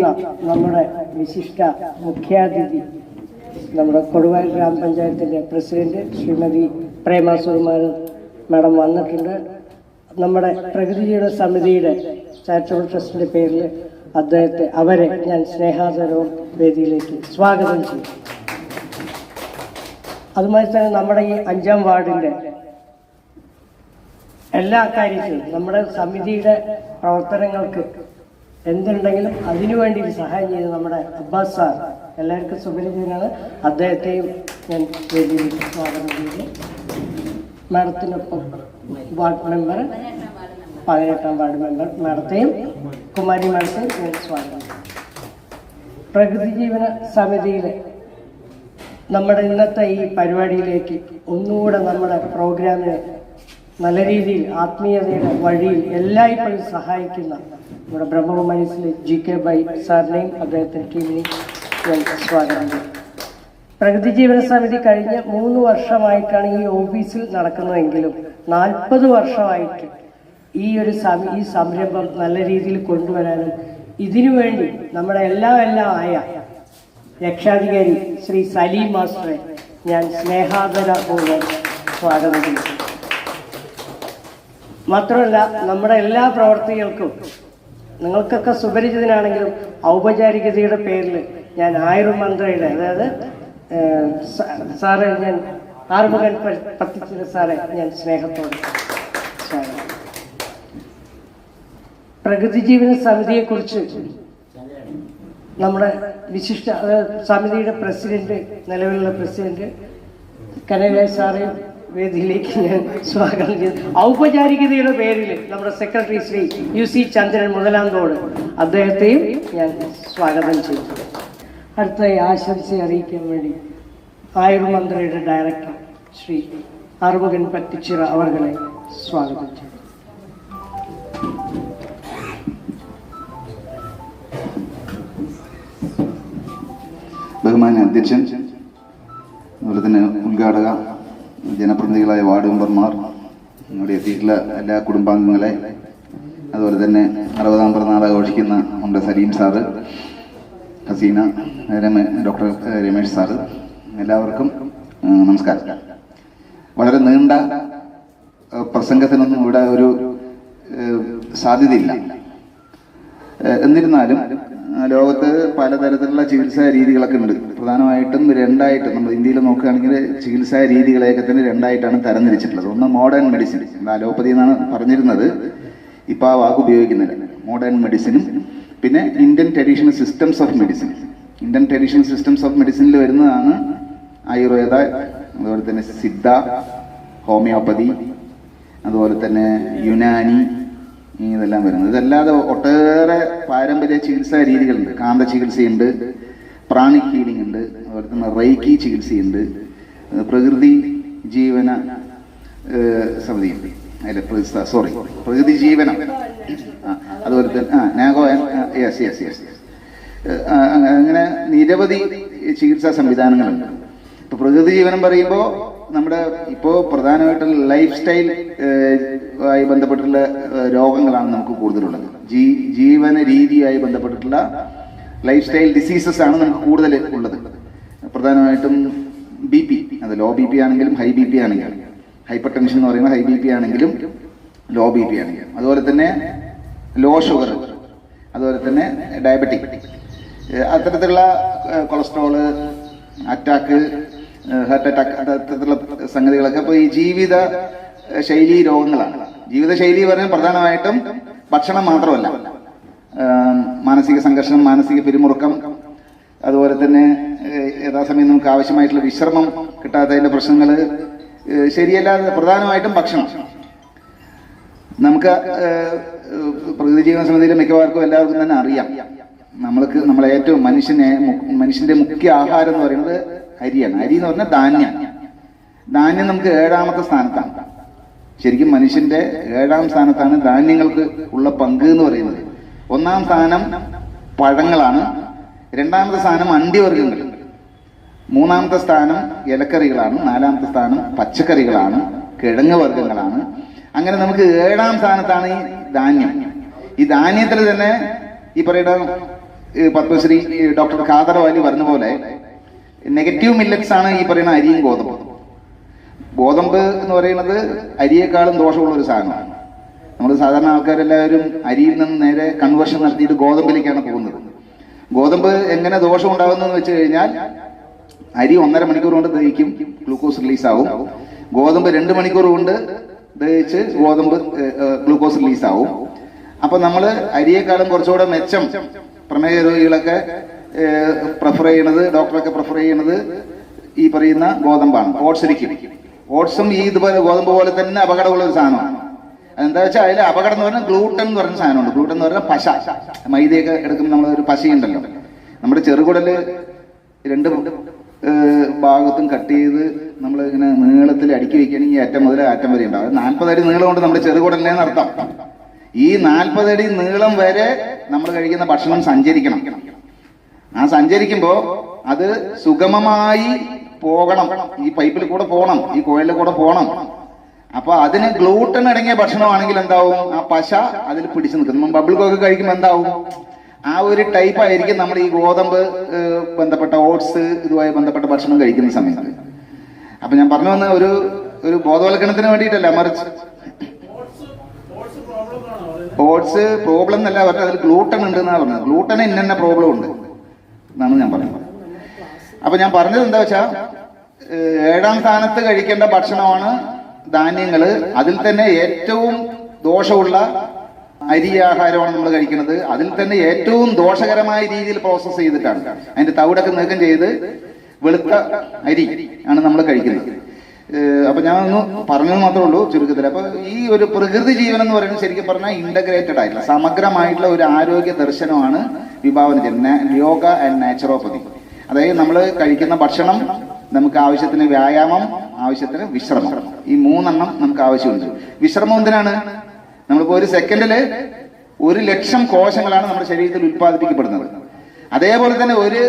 ഇരുന്ന നമ്മുടെ വിശിഷ്ട മുഖ്യാതിഥി നമ്മുടെ കൊടുവായ ഗ്രാമപഞ്ചായത്തിന്റെ പ്രസിഡന്റ് ശ്രീമതി പ്രേമ സുകുമാരൻ മാഡം വന്നിട്ടുണ്ട്. നമ്മുടെ പ്രകൃതിയുടെ സമിതിയുടെ ചാരിറ്റബിൾ ട്രസ്റ്റിന്റെ പേരിൽ അദ്ദേഹത്തെ അവരെ ഞാൻ സ്നേഹാദരവും വേദിയിലേക്ക് സ്വാഗതം ചെയ്യും. അതുമായി തന്നെ നമ്മുടെ ഈ അഞ്ചാം വാർഡിന്റെ എല്ലാ കാര്യത്തിലും നമ്മുടെ സമിതിയുടെ പ്രവർത്തനങ്ങൾക്ക് എന്തുണ്ടെങ്കിലും അതിനുവേണ്ടി സഹായം ചെയ്ത് നമ്മുടെ അബ്ബാസ് സാർ എല്ലാവർക്കും സുപരിചിതനാണ് അദ്ദേഹത്തെയും ഞാൻ വേദിയിൽ സ്വാഗതം ചെയ്യുന്നു. മാഡത്തിനൊപ്പം വാർഡ് മെമ്പർ പതിനെട്ടാം വാർഡ് മെമ്പർ മാഡത്തെയും കുമാരി മാഡത്തെയും ഞാൻ സ്വാഗതം ചെയ്തു പ്രകൃതി ജീവന സമിതിയിലെ നമ്മുടെ ഇന്നത്തെ ഈ പരിപാടിയിലേക്ക് ഒന്നുകൂടെ നമ്മുടെ പ്രോഗ്രാമിനെ നല്ല രീതിയിൽ ആത്മീയതയുടെ വഴിയിൽ എല്ലായ്പ്പോഴും സഹായിക്കുന്ന നമ്മുടെ ബ്രഹ്മകുമാരീസിലെ ജി കെ ബൈ സാറിനെയും അദ്ദേഹത്തിന്റെ ടീമിനെയും സ്വാഗതം. ചെയ്യും പ്രകൃതി ജീവന സമിതി കഴിഞ്ഞ മൂന്ന് വർഷമായിട്ടാണ് ഈ ഓഫീസിൽ നടക്കുന്നതെങ്കിലും നാൽപ്പത് വർഷമായിട്ട് ഈ ഒരു ഈ സംരംഭം നല്ല രീതിയിൽ കൊണ്ടുവരാനും ഇതിനു വേണ്ടി നമ്മുടെ എല്ലാം എല്ലാം ആയ രക്ഷാധികാരി ശ്രീ സലീം മാസ്റ്ററെ ഞാൻ സ്നേഹാദരപൂർവം സ്വാഗതം ചെയ്യുന്നു. മാത്രമല്ല നമ്മുടെ എല്ലാ പ്രവർത്തികൾക്കും നിങ്ങൾക്കൊക്കെ സുപരിചിതനാണെങ്കിലും ഔപചാരികതയുടെ പേരിൽ ഞാൻ ആയുർ മന്ത്രയുടെ അതായത് സാറെ ഞാൻ ആറുമുഖൻ പത്തിച്ചിരുന്ന സാറെ ഞാൻ സ്നേഹത്തോടെ പ്രകൃതി ജീവന സമിതിയെക്കുറിച്ച് നമ്മുടെ വിശിഷ്ട സമിതിയുടെ പ്രസിഡന്റ് നിലവിലുള്ള പ്രസിഡന്റ് കനകരാജ് സാറെ വേദിയിലേക്ക് ഞാൻ സ്വാഗതം ചെയ്തു ഔപചാരികതയുടെ പേരിൽ നമ്മുടെ secretary Shri U C Chandran Muthalanthodu അദ്ദേഹത്തെയും ഞാൻ സ്വാഗതം ചെയ്തു അടുത്ത ആശംസ അറിയിക്കാൻ വേണ്ടി ആയുർമന്ത്രയുടെ ഡയറക്ടർ ശ്രീ അറുമുഖൻ പറ്റിച്ചിറ അവർകളെ സ്വാഗതം ചെയ്തു ബഹുമാന അധ്യക്ഷൻ അതുപോലെ തന്നെ ഉദ്ഘാടക ജനപ്രതിനിധികളായ വാർഡ് മെമ്പർമാർ ഇവിടെ എത്തിയിട്ടുള്ള എല്ലാ കുടുംബാംഗങ്ങളെ അതുപോലെ തന്നെ അറുപതാം പിറന്നാൾ ആഘോഷിക്കുന്ന നമ്മുടെ സലീം സാറ് ഹസീന രമേ ഡോക്ടർ രമേഷ് സാറ് എല്ലാവർക്കും നമസ്കാരം. വളരെ നീണ്ട പ്രസംഗത്തിനൊന്നും ഇവിടെ ഒരു സാധ്യതയില്ല. എന്നിരുന്നാലും ലോകത്ത് പലതരത്തിലുള്ള ചികിത്സാ രീതികളൊക്കെ ഉണ്ട്. പ്രധാനമായിട്ടും രണ്ടായിട്ട് നമ്മൾ ഇന്ത്യയിൽ നോക്കുകയാണെങ്കിൽ ചികിത്സാ രീതികളെയൊക്കെ തന്നെ രണ്ടായിട്ടാണ് തരംതിരിച്ചിട്ടുള്ളത്. ഒന്ന് മോഡേൺ മെഡിസിൻ അലോപ്പതി എന്നാണ് പറഞ്ഞിരുന്നത്. ഇപ്പം ആ വാക്ക് ഉപയോഗിക്കുന്നില്ല. മോഡേൺ മെഡിസിനും പിന്നെ Indian traditional systems of medicine Indian traditional systems of മെഡിസിനിൽ വരുന്നതാണ് ആയുർവേദ അതുപോലെ തന്നെ സിദ്ധ ഹോമിയോപ്പതി അതുപോലെ തന്നെ യുനാനി ഇതെല്ലാം വരുന്നത്. ഇതല്ലാതെ ഒട്ടേറെ പാരമ്പര്യ ചികിത്സാ രീതികളുണ്ട്. കാന്ത ചികിത്സയുണ്ട് പ്രാണിക് ഹീലിംഗ് ഉണ്ട് അതുപോലെ തന്നെ റൈക്കി ചികിത്സയുണ്ട് പ്രകൃതി ജീവന സമിതിയുണ്ട്. അല്ല സോറി പ്രകൃതി ജീവനം. അതുപോലെ തന്നെ ആ നാഗോ യെസ് യെസ് യെസ് അങ്ങനെ നിരവധി ചികിത്സാ സംവിധാനങ്ങളുണ്ട്. പ്രകൃതി ജീവനം പറയുമ്പോൾ നമ്മുടെ ഇപ്പോ പ്രധാനമായിട്ടുള്ള ലൈഫ് സ്റ്റൈൽ ആയി ബന്ധപ്പെട്ടുള്ള രോഗങ്ങളാണ് നമുക്ക് കൂടുതലുള്ളത്. ജീ ജീവന രീതിയായി ബന്ധപ്പെട്ടിട്ടുള്ള ലൈഫ് സ്റ്റൈൽ ഡിസീസസ് ആണ് നമുക്ക് കൂടുതൽ ഉള്ളത്. പ്രധാനമായിട്ടും ബി പി അത് ലോ ബി പി ആണെങ്കിലും ഹൈ ബി പി ആണെങ്കിലും. ഹൈപ്പർ ടെൻഷൻ എന്ന് പറയുന്നത് ഹൈ ബി പി ആണെങ്കിലും ലോ ബി പി ആണെങ്കിലും. അതുപോലെ തന്നെ ലോ ഷുഗർ അതുപോലെ തന്നെ ഡയബറ്റിക് അത്തരത്തിലുള്ള കൊളസ്ട്രോൾ അറ്റാക്ക് ഹാർട്ട് അറ്റാക്ക് അത്തരത്തിലുള്ള സംഗതികളൊക്കെ. അപ്പോൾ ഈ ജീവിത ശൈലി രോഗങ്ങളാണ്. ജീവിത ശൈലി പറഞ്ഞാൽ പ്രധാനമായിട്ടും ഭക്ഷണം മാത്രമല്ല. മാനസിക സംഘർഷം മാനസിക പിരിമുറുക്കം അതുപോലെ തന്നെ യഥാസമയം നമുക്ക് ആവശ്യമായിട്ടുള്ള വിശ്രമം കിട്ടാത്തതിന്റെ പ്രശ്നങ്ങൾ ശരിയല്ലാതെ പ്രധാനമായിട്ടും ഭക്ഷണം. നമുക്ക് പ്രകൃതി ജീവന സമിതിയിലെ മിക്കവാർക്കും എല്ലാവർക്കും തന്നെ അറിയാം. നമ്മൾക്ക് നമ്മളെ ഏറ്റവും മനുഷ്യനെ മനുഷ്യന്റെ മുഖ്യ ആഹാരം എന്ന് പറയുന്നത് അരിയാണ്. അരി എന്ന് പറഞ്ഞാൽ ധാന്യം. ധാന്യം നമുക്ക് ഏഴാമത്തെ സ്ഥാനത്താണ്. ശരിക്കും മനുഷ്യന്റെ ഏഴാം സ്ഥാനത്താണ് ധാന്യങ്ങൾക്ക് ഉള്ള പങ്ക് എന്ന് പറയുന്നത്. ഒന്നാം സ്ഥാനം പഴങ്ങളാണ്. രണ്ടാമത്തെ സ്ഥാനം അണ്ടിവർഗങ്ങൾ മൂന്നാമത്തെ സ്ഥാനം ഇലക്കറികളാണ്. നാലാമത്തെ സ്ഥാനം പച്ചക്കറികളാണ്. കിഴങ്ങ് വർഗങ്ങളാണ്. അങ്ങനെ നമുക്ക് ഏഴാം സ്ഥാനത്താണ് ഈ ധാന്യം. ഈ ധാന്യത്തിൽ തന്നെ ഈ പറയുന്ന പത്മശ്രീ ഡോക്ടർ ഖാദർ വാലി പറഞ്ഞ പോലെ നെഗറ്റീവ് മില്ലറ്റ്സ് ആണ് ഈ പറയുന്ന അരിയും ഗോതമ്പും. ഗോതമ്പ് എന്ന് പറയുന്നത് അരിയേക്കാളും ദോഷമുള്ള ഒരു സാധനമാണ്. നമ്മൾ സാധാരണ ആൾക്കാരെല്ലാവരും അരിയിൽ നിന്ന് നേരെ കൺവേർഷൻ നടത്തിയിട്ട് ഗോതമ്പിലേക്കാണ് പോകുന്നത്. ഗോതമ്പ് എങ്ങനെ ദോഷം ഉണ്ടാകുന്നതെന്ന് വെച്ച് കഴിഞ്ഞാൽ അരി ഒന്നര മണിക്കൂർ കൊണ്ട് ദഹിക്കും ഗ്ലൂക്കോസ് റിലീസ് ആവും ഗോതമ്പ് രണ്ട് മണിക്കൂർ കൊണ്ട് ദഹിച്ച് ഗോതമ്പ് ഗ്ലൂക്കോസ് റിലീസ് ആവും അപ്പൊ നമ്മൾ അരിയേക്കാളും കുറച്ചുകൂടെ മെച്ചം പ്രമേയ രോഗികളൊക്കെ പ്രിഫർ ചെയ്യണത് ഡോക്ടറൊക്കെ പ്രിഫർ ചെയ്യണത് ഈ പറയുന്ന ഗോതമ്പാണ് ഓട്സ് ഇരിക്കും. ഓട്സും ഈ ഇതുപോലെ ഗോതമ്പ് പോലെ തന്നെ അപകടമുള്ള ഒരു സാധനമാണ്. എന്താ വെച്ചാൽ അതിൽ അപകടം എന്ന് പറഞ്ഞാൽ ഗ്ലൂട്ടൻ എന്ന് പറഞ്ഞ സാധനമുണ്ട്. ഗ്ലൂട്ടൻ എന്ന് പറഞ്ഞാൽ പശ. മൈദയൊക്കെ എടുക്കുമ്പോൾ നമ്മൾ ഒരു പശയുണ്ടല്ലോ നമ്മുടെ ചെറുകുടൽ രണ്ട് ഭാഗത്തും കട്ട് ചെയ്ത് നമ്മൾ ഇങ്ങനെ നീളത്തിൽ അടുക്കി വെക്കുകയാണെങ്കിൽ ഈ അറ്റം മുതൽ അറ്റം വരെ ഉണ്ടാവും. നാൽപ്പത് അടി നീളം കൊണ്ട് നമ്മുടെ ചെറുകുടലിനെ നടത്താം. ഈ നാൽപ്പതടി നീളം വരെ നമ്മൾ കഴിക്കുന്ന ഭക്ഷണം സഞ്ചരിക്കണം. ആ സഞ്ചരിക്കുമ്പോ അത് സുഗമമായി പോകണം. ഈ പൈപ്പിൽ കൂടെ പോകണം. ഈ കോയിലിൽ കൂടെ പോകണം. അപ്പൊ അതിന് ഗ്ലൂട്ടൻ അടങ്ങിയ ഭക്ഷണമാണെങ്കിൽ എന്താവും? ആ പശ അതിൽ പിടിച്ചു നിൽക്കും. നമ്മൾ ബബിൾ കോക്ക് കഴിക്കുമ്പോൾ എന്താവും? ആ ഒരു ടൈപ്പ് ആയിരിക്കും നമ്മൾ ഈ ഗോതമ്പ് ബന്ധപ്പെട്ട ഓട്സ് ഇതുമായി ബന്ധപ്പെട്ട ഭക്ഷണം കഴിക്കുന്ന സമയത്ത്. അപ്പൊ ഞാൻ പറഞ്ഞു വന്ന ഒരു ഒരു ബോധവൽക്കരണത്തിന് വേണ്ടിയിട്ടല്ല മറിച്ച് ഓട്സ് പ്രോബ്ലം എന്നല്ല പറഞ്ഞത് അതിൽ ഗ്ലൂട്ടൺ ഉണ്ട് എന്നാണ് പറഞ്ഞത് ഗ്ലൂട്ടൺ ഇന്ന പ്രോബ്ലം ഉണ്ട്. എന്നാണ് ഞാൻ പറയുന്നത് അപ്പൊ ഞാൻ പറഞ്ഞത് എന്താ വെച്ചാ ഏഴാം സ്ഥാനത്ത് കഴിക്കേണ്ട ഭക്ഷണമാണ് ധാന്യങ്ങൾ അതിൽ തന്നെ ഏറ്റവും ദോഷമുള്ള അരി ആഹാരമാണ് നമ്മൾ കഴിക്കുന്നത്. അതിൽ തന്നെ ഏറ്റവും ദോഷകരമായ രീതിയിൽ പ്രോസസ്സ് ചെയ്തിട്ടാണ്. അതിന്റെ തവിടൊക്കെ നീക്കം ചെയ്ത് വെളുത്ത അരി ആണ് നമ്മൾ കഴിക്കുന്നത്. അപ്പൊ ഞാൻ ഒന്ന് പറഞ്ഞത് മാത്രമേ ഉള്ളൂ ചുരുക്കത്തിൽ അപ്പൊ ഈ ഒരു പ്രകൃതി ജീവൻ എന്ന് പറയുന്നത് ശരിക്കും പറഞ്ഞാൽ ഇന്റഗ്രേറ്റഡ് ആയിട്ടുള്ള സമഗ്രമായിട്ടുള്ള ഒരു ആരോഗ്യ ദർശനമാണ് വിഭാവന ചെയ്യുന്നത് യോഗ ആൻഡ് നാച്ചുറോപ്പതി അതായത് നമ്മൾ കഴിക്കുന്ന ഭക്ഷണം നമുക്ക് ആവശ്യത്തിന് വ്യായാമം ആവശ്യത്തിന് വിശ്രമം. ഈ മൂന്നെണ്ണം നമുക്ക് ആവശ്യമുണ്ട്. വിശ്രമം എന്തിനാണ്? നമ്മളിപ്പോ ഒരു സെക്കൻഡിൽ ഒരു ലക്ഷം കോശങ്ങളാണ് നമ്മുടെ ശരീരത്തിൽ ഉത്പാദിപ്പിക്കപ്പെടുന്നത് അതേപോലെ തന്നെ ഒരു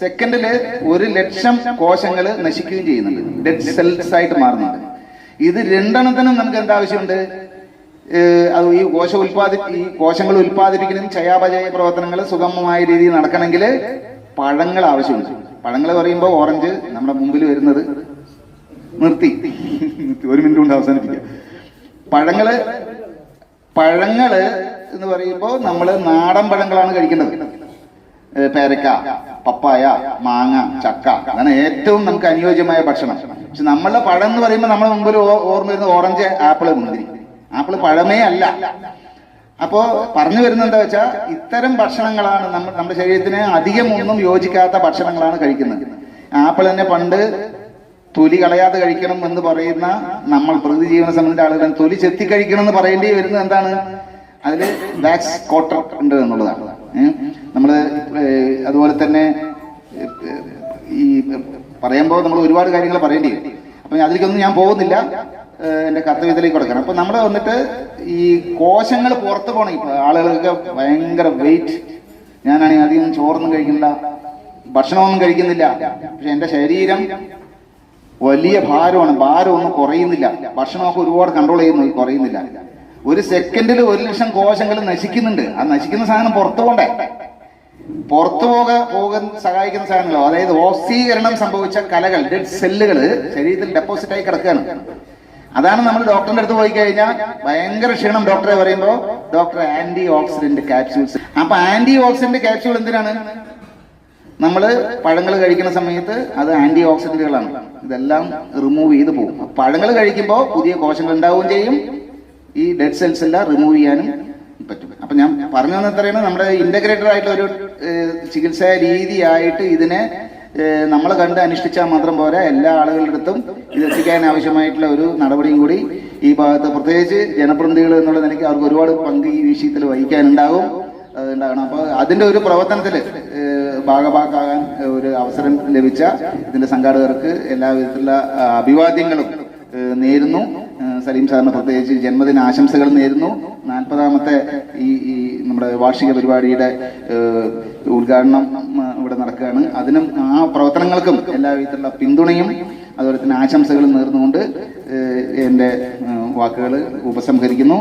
സെക്കൻഡിൽ ഒരു ലക്ഷം കോശങ്ങൾ നശിക്കുകയും ചെയ്യുന്നുണ്ട്. ഡെഡ് സെൽസ് ആയിട്ട് മാറുന്നുണ്ട്. ഇത് രണ്ടെണ്ണത്തിനും നമുക്ക് എന്താവശ്യമുണ്ട് അത് ഈ കോശ ഉൽപാദി ഈ കോശങ്ങൾ ഉൽപ്പാദിപ്പിക്കുന്ന ചയാപചയ പ്രവർത്തനങ്ങൾ സുഗമമായ രീതിയിൽ നടക്കണമെങ്കിൽ പഴങ്ങൾ ആവശ്യമുണ്ട്. പഴങ്ങൾ പറയുമ്പോൾ ഓറഞ്ച് നമ്മുടെ മുമ്പിൽ വരുന്നത്. നിർത്തി. ഒരു മിനിറ്റ് കൊണ്ട് അവസാനിപ്പിക്കുക പഴങ്ങൾ പഴങ്ങൾ എന്ന് പറയുമ്പോൾ നമ്മൾ നാടൻ പഴങ്ങളാണ് കഴിക്കേണ്ടത്. പേരക്ക പപ്പായ മാങ്ങ ചക്ക. അതാണ് ഏറ്റവും നമുക്ക് അനുയോജ്യമായ ഭക്ഷണം. പക്ഷെ നമ്മളുടെ പഴം എന്ന് പറയുമ്പോൾ നമ്മുടെ മുമ്പിൽ ഓർമ്മ വരുന്ന ഓറഞ്ച് ആപ്പിൾ മുന്തിരി. ആപ്പിൾ പഴമേ അല്ല. അപ്പോ പറഞ്ഞു വരുന്നത് എന്താ വെച്ചാൽ ഇത്തരം ഭക്ഷണങ്ങളാണ് നമ്മൾ നമ്മുടെ ശരീരത്തിന് അധികം ഒന്നും യോജിക്കാത്ത ഭക്ഷണങ്ങളാണ് കഴിക്കുന്നത്. ആപ്പിൾ തന്നെ പണ്ട് തൊലി കളയാതെ കഴിക്കണം എന്ന് പറയുന്ന നമ്മൾ പ്രകൃതി ജീവന സംബന്ധിച്ച ആളുകൾ തൊലി ചെത്തി കഴിക്കണം എന്ന് പറയേണ്ടി വരുന്നത് എന്താണ്? അതിൽ വാക്സ് കോട്ടർ ഉണ്ട് എന്നുള്ളതാണ്. ഏഹ് അതുപോലെ തന്നെ ഈ പറയുമ്പോൾ നമ്മൾ ഒരുപാട് കാര്യങ്ങൾ പറയേണ്ടി വരും. അപ്പം അതിലേക്കൊന്നും ഞാൻ പോകുന്നില്ല. എന്റെ കർത്തവ്യത്തിലേക്ക് കൊടുക്കണം. അപ്പം നമ്മൾ വന്നിട്ട് ഈ കോശങ്ങൾ പുറത്ത് പോകണം ഇപ്പം ആളുകൾക്ക് ഭയങ്കര വെയിറ്റ് ഞാനാണെങ്കിൽ അധികം ചോറൊന്നും കഴിക്കുന്നില്ല ഭക്ഷണമൊന്നും കഴിക്കുന്നില്ല. പക്ഷെ എന്റെ ശരീരം വലിയ ഭാരമാണ്. ഭാരം ഒന്നും കുറയുന്നില്ല. ഭക്ഷണമൊക്കെ ഒരുപാട് കൺട്രോൾ ചെയ്യുന്നു കുറയുന്നില്ല. ഒരു സെക്കൻഡിൽ ഒരു ലക്ഷം കോശങ്ങൾ നശിക്കുന്നുണ്ട്. ആ നശിക്കുന്ന സാധനം പുറത്തു പോണ്ടേ? പുറത്തു പോക പോകാൻ സഹായിക്കുന്ന സാധനങ്ങളോ അതായത് ഓക്സീകരണം സംഭവിച്ച കലകൾ ഡെഡ് സെല്ലുകൾ ശരീരത്തിൽ ഡെപ്പോസിറ്റ് ആയി കിടക്കുകയാണ്. അതാണ് നമ്മൾ ഡോക്ടറിന്റെ അടുത്ത് പോയി കഴിഞ്ഞാൽ ഭയങ്കര ക്ഷീണം ഡോക്ടറെ പറയുമ്പോൾ ഡോക്ടർ ആന്റി ഓക്സിഡന്റ് കാപ്സ്യൂൾസ് അപ്പൊ ആന്റി ഓക്സിഡന്റ് കാപ്സ്യൂൾ എന്തിനാണ്? നമ്മൾ പഴങ്ങൾ കഴിക്കുന്ന സമയത്ത് അത് ആന്റി ഓക്സിഡന്റുകളാണ് ഇതെല്ലാം റിമൂവ് ചെയ്ത് പോകും. പഴങ്ങൾ കഴിക്കുമ്പോൾ പുതിയ കോശങ്ങൾ ഉണ്ടാവുകയും ചെയ്യും. ഈ ഡെഡ് സെൽസ് എല്ലാം റിമൂവ് ചെയ്യാനും പറ്റും. അപ്പൊ ഞാൻ പറഞ്ഞു എത്രയാണ് നമ്മുടെ ഇന്റഗ്രേറ്റഡ് ആയിട്ടുള്ള ഒരു ചികിത്സാ രീതിയായിട്ട് ഇതിനെ നമ്മൾ കണ്ട് അനുഷ്ഠിച്ചാൽ മാത്രം പോരാ. എല്ലാ ആളുകളുടെ അടുത്തും ഇത് എത്തിക്കാൻ ആവശ്യമായിട്ടുള്ള ഒരു നടപടിയും കൂടി ഈ ഭാഗത്ത് പ്രത്യേകിച്ച് ജനപ്രതിനിധികൾ എന്നുള്ള നിലയ്ക്ക് അവർക്ക് ഒരുപാട് പങ്ക് ഈ വിഷയത്തിൽ വഹിക്കാനുണ്ടാകും. ഉണ്ടാകണം അപ്പൊ അതിന്റെ ഒരു പ്രവർത്തനത്തിൽ ഭാഗഭാക്കാകാൻ ഒരു അവസരം ലഭിച്ച ഇതിന്റെ സംഘാടകർക്ക് എല്ലാവിധത്തിലുള്ള അഭിവാദ്യങ്ങളും നേരുന്നു. സലീം സാറിന് പ്രത്യേകിച്ച് ജന്മദിന ആശംസകൾ നേരുന്നു. നാൽപ്പതാമത്തെ ഈ ഈ നമ്മുടെ വാർഷിക പരിപാടിയുടെ ഉദ്ഘാടനം ഇവിടെ നടക്കുകയാണ്. അതിനും ആ പ്രവർത്തനങ്ങൾക്കും എല്ലാവിധത്തിലുള്ള പിന്തുണയും അതുപോലെ തന്നെ ആശംസകളും നേർന്നുകൊണ്ട് എന്റെ വാക്കുകൾ ഉപസംഹരിക്കുന്നു.